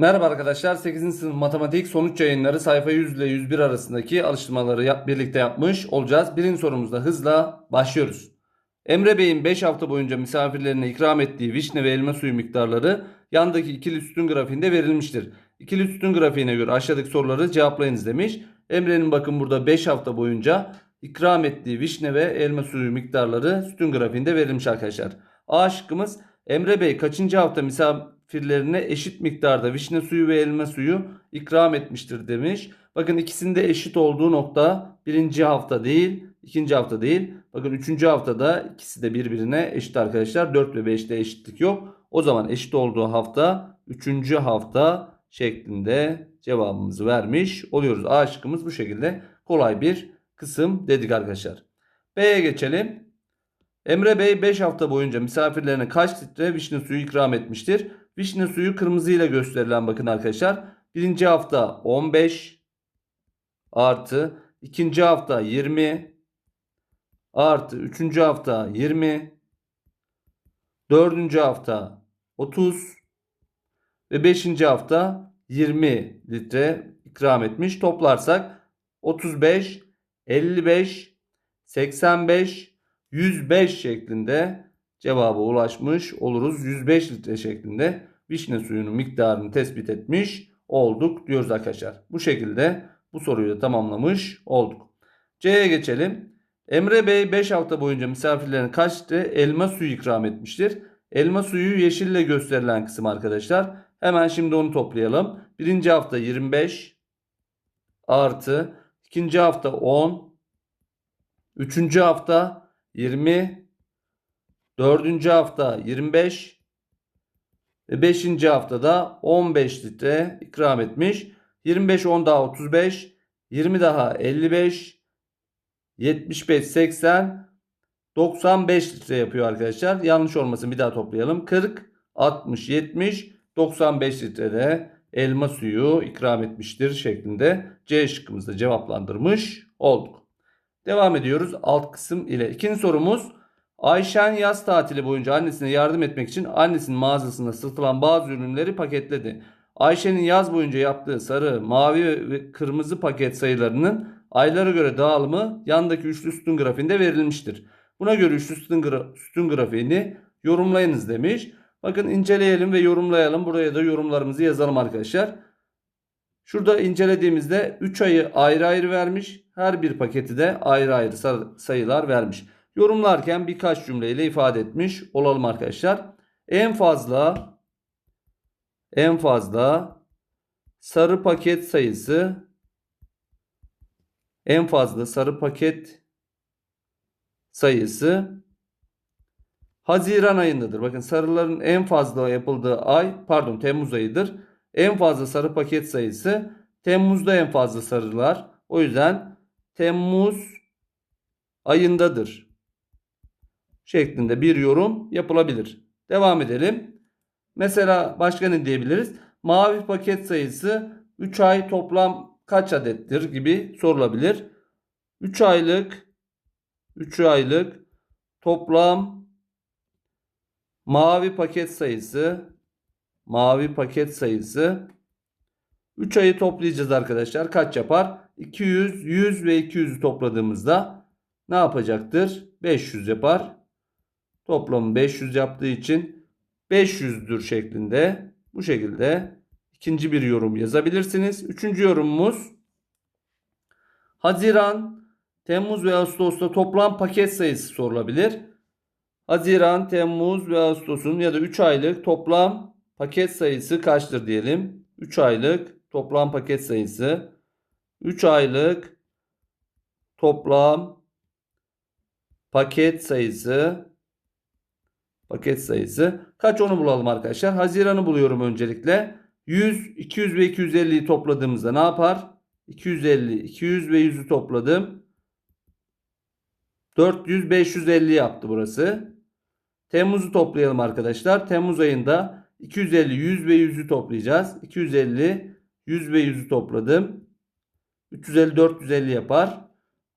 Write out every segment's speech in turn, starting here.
Merhaba arkadaşlar. 8. sınıf matematik sonuç yayınları sayfa 100 ile 101 arasındaki alıştırmaları yap, birlikte yapmış olacağız. Birinci sorumuzda hızla başlıyoruz. Emre Bey'in 5 hafta boyunca misafirlerine ikram ettiği vişne ve elma suyu miktarları yandaki ikili sütun grafiğinde verilmiştir. İkili sütun grafiğine göre aşağıdaki soruları cevaplayınız demiş. Emre'nin bakın burada 5 hafta boyunca ikram ettiği vişne ve elma suyu miktarları sütun grafiğinde verilmiş arkadaşlar. A şıkkımız Emre Bey kaçıncı hafta misafirlerine eşit miktarda vişne suyu ve elma suyu ikram etmiştir demiş. Bakın ikisinde eşit olduğu nokta birinci hafta değil, ikinci hafta değil. Bakın üçüncü haftada ikisi de birbirine eşit arkadaşlar. 4 ve 5'te eşitlik yok. O zaman eşit olduğu hafta üçüncü hafta şeklinde cevabımızı vermiş oluyoruz. A şıkkımız bu şekilde kolay bir kısım dedik arkadaşlar. B'ye geçelim. Emre Bey 5 hafta boyunca misafirlerine kaç litre vişne suyu ikram etmiştir? Vişne suyu kırmızı ile gösterilen bakın arkadaşlar. Birinci hafta 15 artı ikinci hafta 20 artı üçüncü hafta 20 dördüncü hafta 30 ve beşinci hafta 20 litre ikram etmiş. Toplarsak 35, 55, 85, 105 şeklinde cevaba ulaşmış oluruz. 105 litre şeklinde vişne suyunun miktarını tespit etmiş olduk diyoruz arkadaşlar. Bu şekilde bu soruyu da tamamlamış olduk. C'ye geçelim. Emre Bey 5 hafta boyunca misafirlerine kaç litre elma suyu ikram etmiştir? Elma suyu yeşille gösterilen kısım arkadaşlar. Hemen şimdi onu toplayalım. Birinci hafta 25 artı ikinci hafta 10 üçüncü hafta 20 dördüncü hafta 25 ve 5. haftada 15 litre ikram etmiş. 25 10 daha 35 20 daha 55 75 80 95 litre yapıyor arkadaşlar. Yanlış olmasın bir daha toplayalım. 40 60 70 95 litrede elma suyu ikram etmiştir şeklinde C şıkkımızda cevaplandırmış olduk. Devam ediyoruz alt kısım ile. İkinci sorumuz Ayşen yaz tatili boyunca annesine yardım etmek için annesinin mağazasında satılan bazı ürünleri paketledi. Ayşe'nin yaz boyunca yaptığı sarı, mavi ve kırmızı paket sayılarının aylara göre dağılımı yandaki üçlü sütun grafiğinde verilmiştir. Buna göre üçlü sütun, gra sütun grafiğini yorumlayınız demiş. Bakın inceleyelim ve yorumlayalım. Buraya da yorumlarımızı yazalım arkadaşlar. Şurada incelediğimizde 3 ayı ayrı ayrı vermiş. Her bir paketi de ayrı ayrı sayılar vermiş. Yorumlarken birkaç cümleyle ifade etmiş olalım arkadaşlar. En fazla en fazla sarı paket sayısı en fazla sarı paket sayısı Haziran ayındadır. Bakın sarıların en fazla yapıldığı ay pardon Temmuz ayıdır. En fazla sarı paket sayısı Temmuz'da en fazla sarılar. O yüzden Temmuz ayındadır. Şeklinde bir yorum yapılabilir. Devam edelim. Mesela başka ne diyebiliriz? Mavi paket sayısı 3 ay toplam kaç adettir gibi sorulabilir. 3 aylık 3 aylık toplam mavi paket sayısı mavi paket sayısı 3 ayı toplayacağız arkadaşlar. Kaç yapar? 200, 100 ve 200'ü topladığımızda ne yapacaktır? 500 yapar. Toplamı 500 yaptığı için 500'dür şeklinde bu şekilde ikinci bir yorum yazabilirsiniz. Üçüncü yorumumuz Haziran, Temmuz ve Ağustos'ta toplam paket sayısı sorulabilir. Haziran, Temmuz ve Ağustos'un ya da 3 aylık toplam paket sayısı kaçtır diyelim. 3 aylık toplam paket sayısı 3 aylık toplam paket sayısı paket sayısı kaç onu bulalım arkadaşlar. Haziran'ı buluyorum öncelikle. 100, 200 ve 250'yi topladığımızda ne yapar? 250, 200 ve 100'ü topladım. 400, 550 yaptı burası. Temmuz'u toplayalım arkadaşlar. Temmuz ayında 250, 100 ve 100'ü toplayacağız. 250, 100 ve 100'ü topladım. 350, 450 yapar.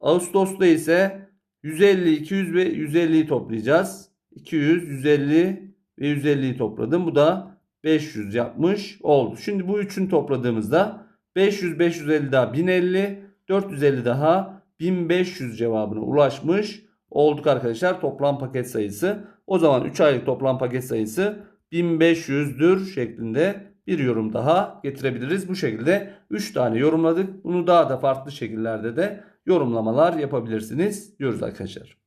Ağustos'ta ise 150, 200 ve 150'yi toplayacağız. 200, 150 ve 150'yi topladım. Bu da 500 yapmış oldu. Şimdi bu üçünü topladığımızda 500 550 daha 1050 450 daha 1500 cevabına ulaşmış olduk arkadaşlar toplam paket sayısı. O zaman 3 aylık toplam paket sayısı 1500'dür şeklinde bir yorum daha getirebiliriz. Bu şekilde 3 tane yorumladık. Bunu daha da farklı şekillerde de yorumlamalar yapabilirsiniz diyoruz arkadaşlar.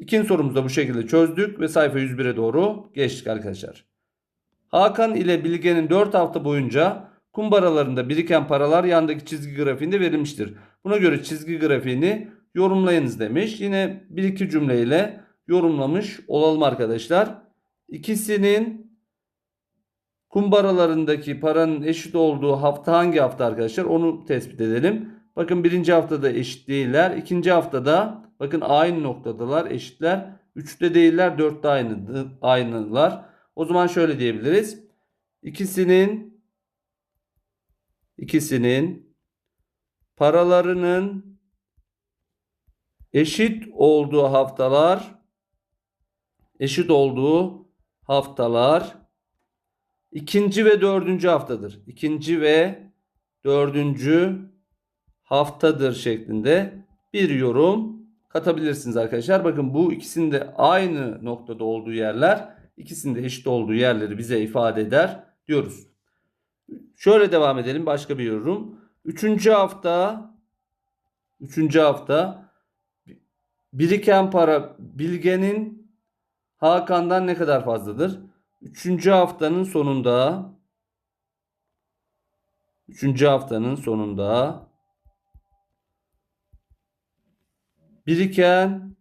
İkinci sorumuzu da bu şekilde çözdük ve sayfa 101'e doğru geçtik arkadaşlar. Hakan ile Bilge'nin 4 hafta boyunca kumbaralarında biriken paralar yandaki çizgi grafiğinde verilmiştir. Buna göre çizgi grafiğini yorumlayınız demiş. Yine bir iki cümleyle yorumlamış olalım arkadaşlar. İkisinin kumbaralarındaki paranın eşit olduğu hafta hangi hafta arkadaşlar onu tespit edelim. Bakın birinci haftada eşit değiller. İkinci haftada bakın aynı noktadalar eşitler. Üçte değiller dörtte aynı, aynılar. O zaman şöyle diyebiliriz. İkisinin ikisinin paralarının eşit olduğu haftalar eşit olduğu haftalar ikinci ve dördüncü haftadır. İkinci ve dördüncü haftadır şeklinde bir yorum katabilirsiniz arkadaşlar. Bakın bu ikisinde aynı noktada olduğu yerler ikisinde eşit olduğu yerleri bize ifade eder diyoruz. Şöyle devam edelim başka bir yorum. Üçüncü hafta üçüncü hafta biriken para Bilge'nin Hakan'dan ne kadar fazladır? Üçüncü haftanın sonunda üçüncü haftanın sonunda biriken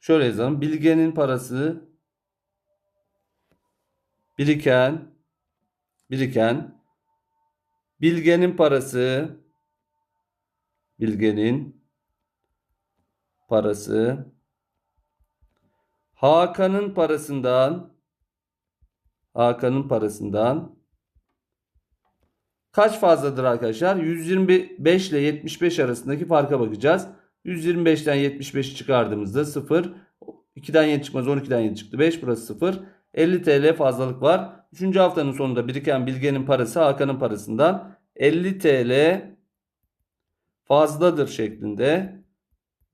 şöyle yazalım. Bilge'nin parası biriken biriken Bilge'nin parası Bilge'nin parası Hakan'ın parasından Hakan'ın parasından kaç fazladır arkadaşlar? 125 ile 75 arasındaki farka bakacağız. 125'ten 75 çıkardığımızda 0. 2'den 7 çıkmaz 12'den 7 çıktı. 5 burası 0. 50 TL fazlalık var. 3. haftanın sonunda biriken Bilge'nin parası Hakan'ın parasından 50 TL fazladır şeklinde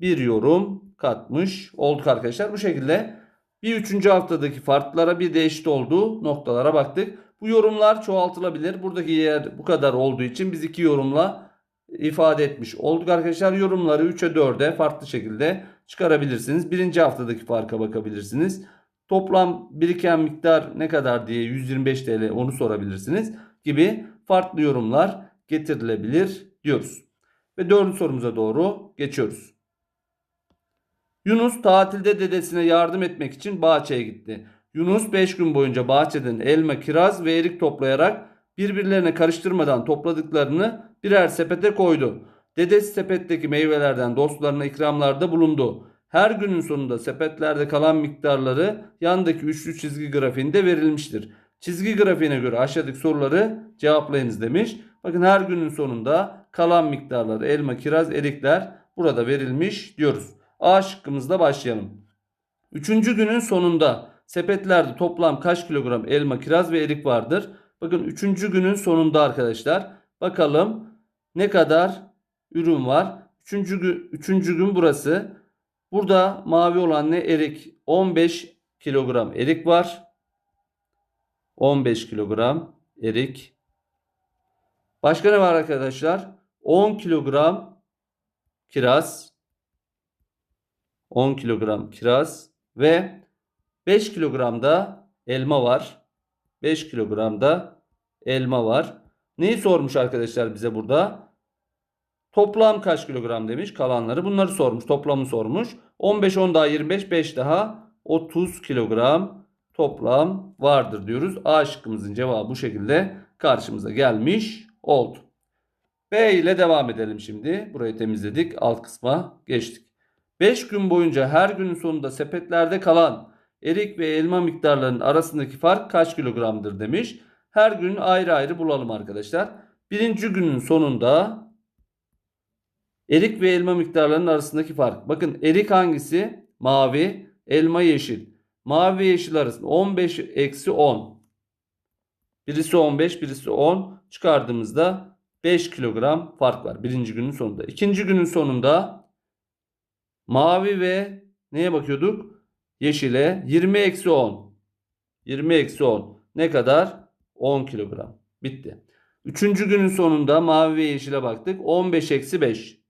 bir yorum katmış olduk arkadaşlar. Bu şekilde bir üçüncü haftadaki farklara bir de eşit olduğu noktalara baktık. Bu yorumlar çoğaltılabilir. Buradaki yer bu kadar olduğu için biz iki yorumla ifade etmiş olduk arkadaşlar. Yorumları 3'e 4'e farklı şekilde çıkarabilirsiniz. Birinci haftadaki farka bakabilirsiniz. Toplam biriken miktar ne kadar diye 125 TL onu sorabilirsiniz gibi farklı yorumlar getirilebilir diyoruz. Ve dördüncü sorumuza doğru geçiyoruz. Yunus tatilde dedesine yardım etmek için bahçeye gitti. Yunus 5 gün boyunca bahçeden elma, kiraz ve erik toplayarak birbirlerine karıştırmadan topladıklarını birer sepete koydu. Dedesi sepetteki meyvelerden dostlarına ikramlarda bulundu. Her günün sonunda sepetlerde kalan miktarları yandaki üçlü çizgi grafiğinde verilmiştir. Çizgi grafiğine göre aşağıdaki soruları cevaplayınız demiş. Bakın her günün sonunda kalan miktarları elma, kiraz, erikler burada verilmiş diyoruz. A şıkkımızda başlayalım. Üçüncü günün sonunda sepetlerde toplam kaç kilogram elma, kiraz ve erik vardır? Bakın üçüncü günün sonunda arkadaşlar. Bakalım ne kadar ürün var. Üçüncü, gün, üçüncü gün burası. Burada mavi olan ne? Erik. 15 kilogram erik var. 15 kilogram erik. Başka ne var arkadaşlar? 10 kilogram kiraz. 10 kilogram kiraz ve 5 kilogram da elma var. 5 kilogram da elma var. Neyi sormuş arkadaşlar bize burada? Toplam kaç kilogram demiş kalanları. Bunları sormuş. Toplamı sormuş. 15 10 daha 25 5 daha 30 kilogram toplam vardır diyoruz. A şıkkımızın cevabı bu şekilde karşımıza gelmiş oldu. B ile devam edelim şimdi. Burayı temizledik. Alt kısma geçtik. 5 gün boyunca her günün sonunda sepetlerde kalan erik ve elma miktarlarının arasındaki fark kaç kilogramdır demiş. Her gün ayrı ayrı bulalım arkadaşlar. Birinci günün sonunda erik ve elma miktarlarının arasındaki fark. Bakın erik hangisi? Mavi, elma yeşil. mavi ve yeşil arasında 15 eksi 10. Birisi 15 birisi 10 çıkardığımızda 5 kilogram fark var birinci günün sonunda. İkinci günün sonunda mavi ve neye bakıyorduk? Yeşile 20 eksi 10. 20 eksi 10 ne kadar? 10 kilogram. Bitti. Üçüncü günün sonunda mavi ve yeşile baktık. 15 eksi 5.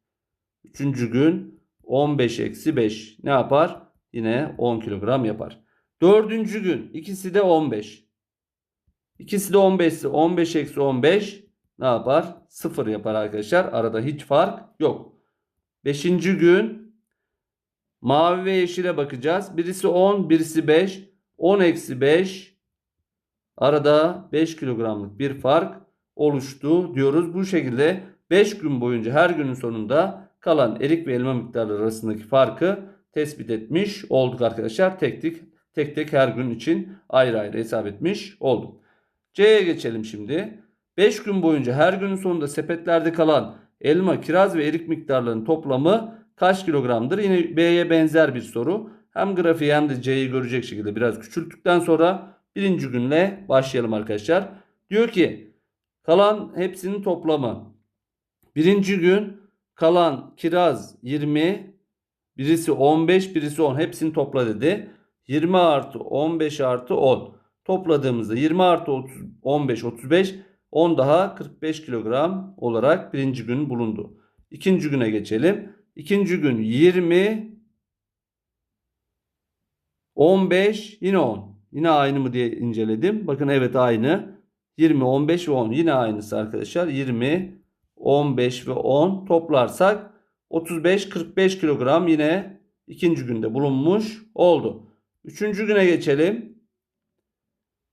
Üçüncü gün 15 eksi 5 ne yapar? Yine 10 kilogram yapar. Dördüncü gün ikisi de 15. İkisi de 15 ise 15 eksi 15 ne yapar? 0 yapar arkadaşlar. Arada hiç fark yok. Beşinci gün mavi ve yeşile bakacağız. Birisi 10 birisi 5. 10 eksi 5 arada 5 kilogramlık bir fark oluştu diyoruz. Bu şekilde 5 gün boyunca her günün sonunda kalan erik ve elma miktarları arasındaki farkı tespit etmiş olduk arkadaşlar. Tek tek tek tek her gün için ayrı ayrı hesap etmiş olduk. C'ye geçelim şimdi. 5 gün boyunca her günün sonunda sepetlerde kalan elma, kiraz ve erik miktarlarının toplamı kaç kilogramdır? Yine B'ye benzer bir soru. Hem grafiği hem de C'yi görecek şekilde biraz küçülttükten sonra birinci günle başlayalım arkadaşlar. Diyor ki kalan hepsinin toplamı. Birinci gün kalan kiraz 20, birisi 15, birisi 10. Hepsini topla dedi. 20 artı 15 artı 10. Topladığımızda 20 artı 30, 15, 35, 10 daha 45 kilogram olarak birinci gün bulundu. İkinci güne geçelim. İkinci gün 20, 15, yine 10. Yine aynı mı diye inceledim. Bakın evet aynı. 20, 15 ve 10 yine aynısı arkadaşlar. 20, 15 ve 10 toplarsak 35, 45 kilogram yine ikinci günde bulunmuş oldu. Üçüncü güne geçelim.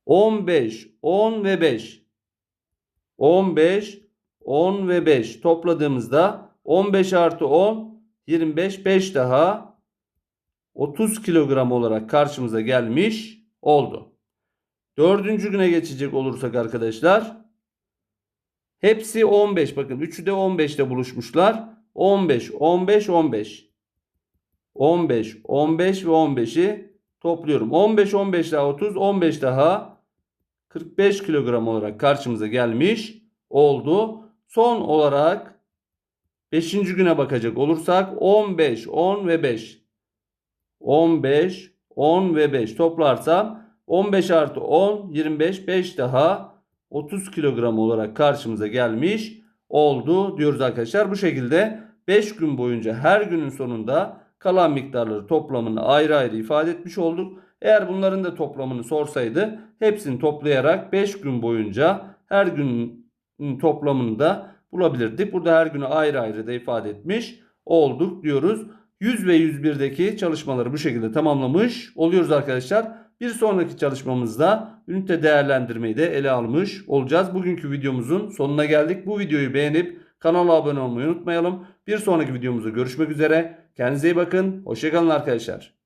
15, 10 ve 5. 15, 10 ve 5 topladığımızda 15 artı 10, 25, 5 daha 30 kilogram olarak karşımıza gelmiş oldu. Dördüncü güne geçecek olursak arkadaşlar. Hepsi 15. Bakın üçü de 15'te buluşmuşlar. 15, 15, 15. 15, 15 ve 15'i topluyorum. 15, 15 daha 30, 15 daha 45 kilogram olarak karşımıza gelmiş oldu. Son olarak 5. güne bakacak olursak 15, 10 ve 5. 15, 10 ve 5 toplarsam 15 artı 10, 25, 5 daha 30 kilogram olarak karşımıza gelmiş oldu diyoruz arkadaşlar. Bu şekilde 5 gün boyunca her günün sonunda kalan miktarları toplamını ayrı ayrı ifade etmiş olduk. Eğer bunların da toplamını sorsaydı hepsini toplayarak 5 gün boyunca her günün toplamını da bulabilirdik. Burada her günü ayrı ayrı da ifade etmiş olduk diyoruz. 100 ve 101'deki çalışmaları bu şekilde tamamlamış oluyoruz arkadaşlar. Bir sonraki çalışmamızda ünite değerlendirmeyi de ele almış olacağız. Bugünkü videomuzun sonuna geldik. Bu videoyu beğenip kanala abone olmayı unutmayalım. Bir sonraki videomuzda görüşmek üzere. Kendinize iyi bakın. Hoşçakalın arkadaşlar.